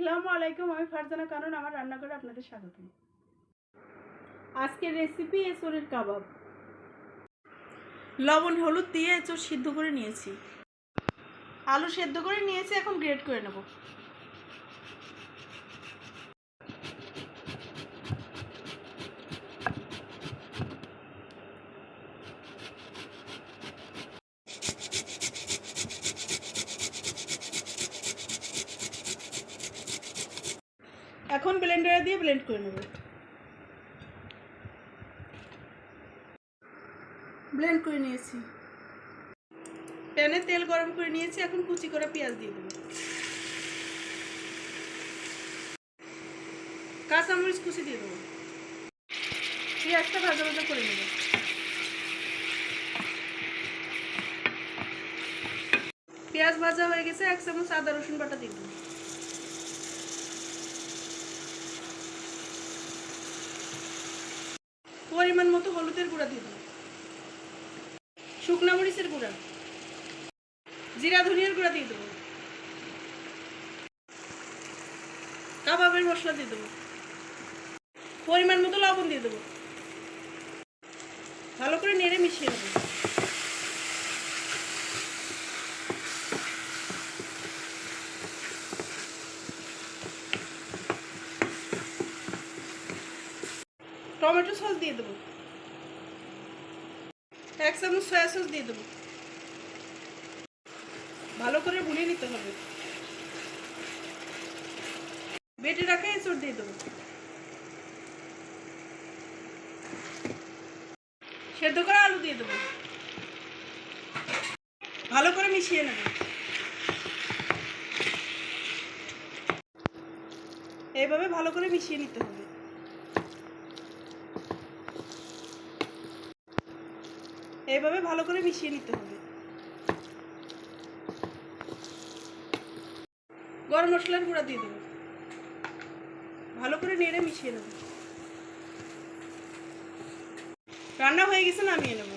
আসসালামু আলাইকুম, আমি ফারজানা কারণ আমার রান্নাঘরে আপনাদের স্বাগত আজকের রেসিপি এসরের কাবাব। লবণ, হলুদ দিয়ে এসর সিদ্ধ করে নিয়েছি। আলু সেদ্ধ করে নিয়েছি, এখন গ্রেট করে নেব। এখন ব্লেন্ডারে দিয়ে ব্লেন্ড করে নেব। ব্লেন্ড করে নিয়েছি। প্যানে তেল গরম করে নিয়েছি এখন কুচি করে পেঁয়াজ দিয়ে দেবো। কাঁচামরিচ কুচি দিয়ে দেবো। পেঁয়াজটা ভাজা ভাজা করে নেব। পেঁয়াজ ভাজা হয়ে গেছে এক চামচ আদা রসুন বাটা দিয়ে দেবো। পরিমাণ মতো হলুদের গুঁড়া দিয়ে দেবো শুকনা মরিচের গুঁড়া। জিরা, ধনিয়ার গুঁড়া দিয়ে দেবো। কাবাবের মশলা দিয়ে দেবো। পরিমাণ মতো লবণ দিয়ে দেবো। ভালো করে নেড়ে মিশিয়ে নেব। টমেটো সস দিয়ে দেবো। এক চামচ সয়া সস দিয়ে দেবো। ভালো করে ভুনিয়ে নিতে হবে। বেটে রাখা এঁচড় দিয়ে দেবো। সেদ্ধ করে আলু দিয়ে দেবো। ভালো করে মিশিয়ে নেব। এইভাবে ভালো করে মিশিয়ে নিতে হবে। এইভাবে ভালো করে মিশিয়ে নিতে হবে। গরম মশলার গুঁড়া দিয়ে দেবো। ভালো করে নেড়ে মিশিয়ে নেব। রান্না হয়ে গেছে, নামিয়ে নেব।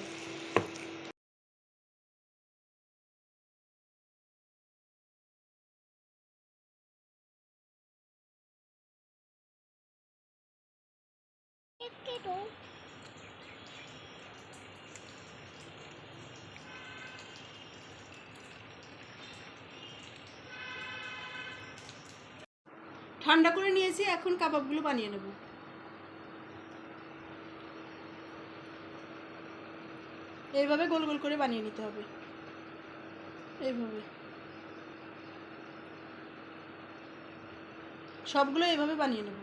ঠান্ডা করে নিয়েছি, এখন কাবাবগুলো বানিয়ে নেব। এইভাবে গোল গোল করে বানিয়ে নিতে হবে। এইভাবে। সবগুলো এইভাবে বানিয়ে নেব।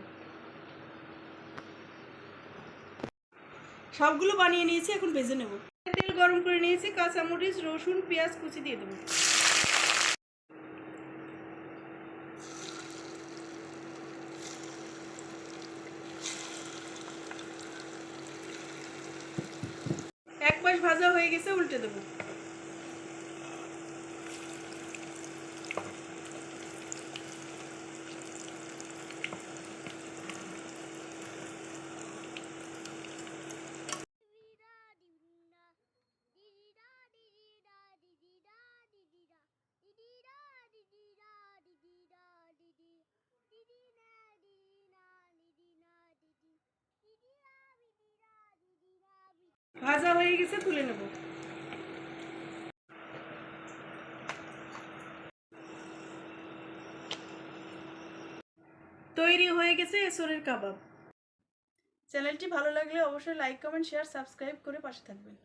সবগুলো বানিয়ে নিয়েছি, এখন ভেজে নেব। তেল গরম করে নিয়েছি, কাঁচামরিচ, রসুন, পেঁয়াজ কুচি দিয়ে দেবো এক পাশ ভাজা হয়ে গেছে উল্টে দেবো। ভাজা হয়ে গেছে, তুলে নেব। তৈরি হয়ে গেছে এসরের কাবাব। চ্যানেলটি ভালো লাগলে অবশ্যই লাইক, কমেন্ট, শেয়ার, সাবস্ক্রাইব করে পাশে থাকবেন।